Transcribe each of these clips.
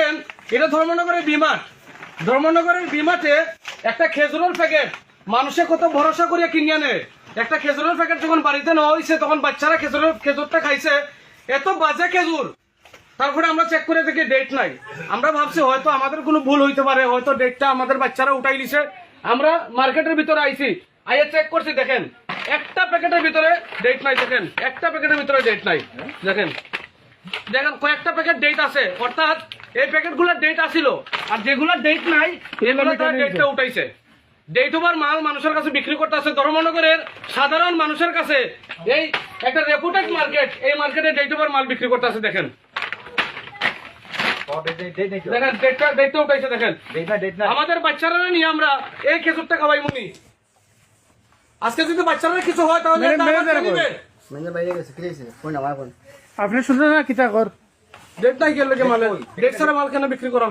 দেখেন, এটা ধর্মনগরের বিমাট ধর্মনগরের বিমাটে একটা খেজুরের প্যাকেট। মানুষে কত ভরসা করিয়া কিনিয়া নেয়। একটা খেজুরের প্যাকেট যখন বাড়িতে নেওয়া হয়েছে তখন বাচ্চারা খেজুরের খেজুরটা খাইছে। এত বাজে খেজুর। তারপরে আমরা চেক করে দেখি ডেট নাই। আমরা ভাবছি হয়তো আমাদের কোনো ভুল হইতে পারে, হয়তো ডেটটা আমাদের বাচ্চারা উঠাই দিছে আমরা মার্কেটের ভিতরে আইছি, আইয়া চেক করছি, দেখেন, একটা প্যাকেটের ভিতরে ডেট নাই, দেখেন, একটা প্যাকেটের ভিতরে ডেট নাই, দেখেন। দেখেন, কয়েকটা প্যাকেট ডেট আছে, অর্থাৎ এই প্যাকেটগুলোর ডেট আসিল আর যেগুলোর ডেট নাই এগুলো তারা ডেটটা উঠাইছে। ডেট ওভার মাল মানুষের কাছে বিক্রি করতে আছে ধর্মনগরের সাধারণ মানুষের কাছে। এই একটা রেপুটেড মার্কেট এই মার্কেটে ডেট ওভার মাল বিক্রি করতে আছে দেখেন আমাদের বাচ্চারা নিয়ে আমরা এই খেজুরটা খাওয়াই মুনি। আজকে যদি বাচ্চারা কিছু হয় তাহলে আপনি শুনলেন না কিতা কর? ডেট নাই গেলে মালে ডেট ছাড়া মাল কেন বিক্রি করো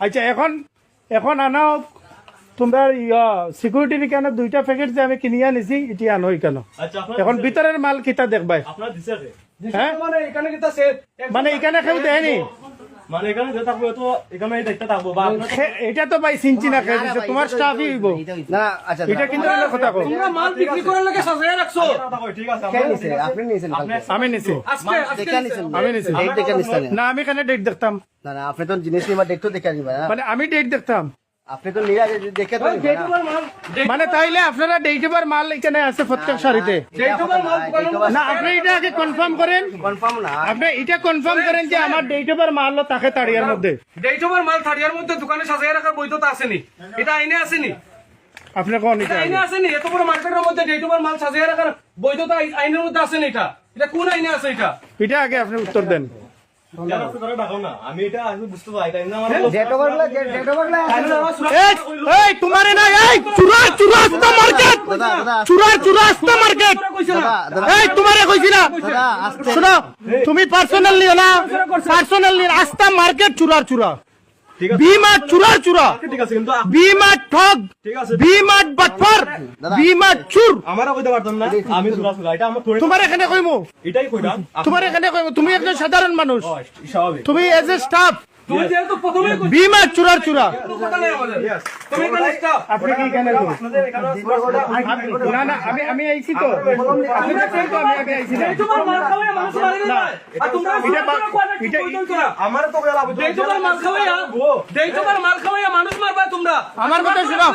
আচ্ছা এখন এখন আনাও তোমরা ইয়া সিকিউরিটির কেন দুইটা প্যাকেট যে আমি কিনিয়া নিছি এটি আনো কেন আচ্ছা এখন ভিতরের মাল কিতা দেখবাই। আপনার দিছে কে? হ্যাঁ মানে এখানে কি আছে মানে এখানে কেউ দেয়নি মানে এখানে যে থাকব তো এখানে এই দেখতে থাকব বা এটা তো ভাই চিনছি না খেয়ে দিছে তোমার স্টাফই হইব না আচ্ছা এটা কিন্তু হলো কথা কও। তোমরা মাল বিক্রি করার লাগে সাজায় রাখছো। ঠিক আছে আপনি নিছেন আমি নিছি। আজকে আজকে দেখে নিছেন। আমি নিছি। ডেট দেখে নিছেন না আমি এখানে ডেট দেখতাম। না না আপনি তো জিনিস নিবা ডেট তো দেখে নিবা মানে আমি ডেট দেখতাম। আপনি তো নিয়ে আগে দেখে তো মানে তাইলে আপনারা ডেট মাল এখানে আছে প্রত্যেক ডেট ওভার মাল দোকানের না আপনি এটা আগে কনফার্ম করেন। কনফার্ম না। আপনি এটা কনফার্ম করেন যে আমার ডেট মাল থাকে তাড়িয়ার মধ্যে। ডেট মাল থার্ডিয়ার মধ্যে দোকানে সাজায় রাখার বৈধতা আসেনি। এটা আইনে আসেনি। আপনি কোন এটা এটা আইনে আসেনি এত বড় মার্কেটের মধ্যে ডেট মাল সাজায় রাখার বৈধতা আই- আইনের মধ্যে আসেনি এটা। এটা কোন আইনে আছে এটা? এটা আগে আপনি উত্তর দেন। তুমি পার্সোনাল নিও না পার্সোনাল নিও আস্তা মার্কেট চুরার চুরা। ঠিক চুরা চুরা ঠিক আছে কিন্তু আপ- বি মার্ট ঠগ ঠিক আছে বি মার্ট বাটফার বি মার্ট চুর। আমারও কইতে পারতাম না আমি চুরা চুরা এটা আমার তোমার এখানে কইমু? এটাই কইরা তোমার এখানে কইমু? তুমি একজন সাধারণ মানুষ। স্বাভাবিক। তুমি এজ এ স্টাফ তুমি যেহেতু প্রথমে বি মার্ট চুরার চুরা কথা নেই আমাদের। তুমি এখানে staff। আপনি কি সুরা না না আমি আমি আইছি তো। আমার আমার কথা শুনো।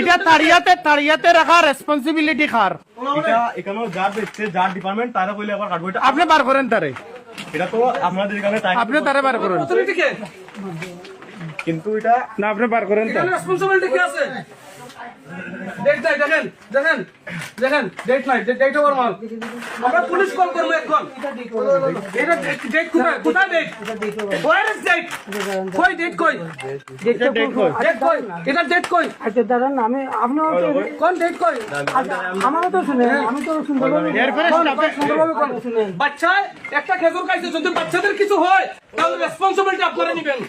এটা তাড়িয়াতে তাড়িয়াতে রাখা রেসপন্সিবিলিটি খার। এটা এখানে যার দেখছে যার ডিপার্টমেন্ট তারা কইলে আবার কাটবো। আপনি বার করেন তারে। এটা তো আপনাদের এখানে টাইম আপনি তারে বার করেন। কিন্তু এটা না আপনি বার করেন তো। রেসপন্সিবিলিটি কি আছে? ডেট নাই দেখেন দেখেন দেখেন ডেট নাই ডেট ওভার মাল। আমরা পুলিশ কল করব এখন। এটা ডেট কোথায় কোথায় ডেট ওয়ার ইজ ডেট কই ডেট কই? ডেট কই? ডেট কই? এটা ডেট কই? আচ্ছা দাঁড়ান আমি আপনার কোন ডেট কই? আমারও তো শুনে আমি তো সুন্দরভাবে এরপরে আপনি সুন্দরভাবে কোন বাচ্চা একটা খেজুর খাইছে যদি বাচ্চাদের কিছু হয় তাহলে রেসপন্সিবিলিটি আপনারা নেবেন।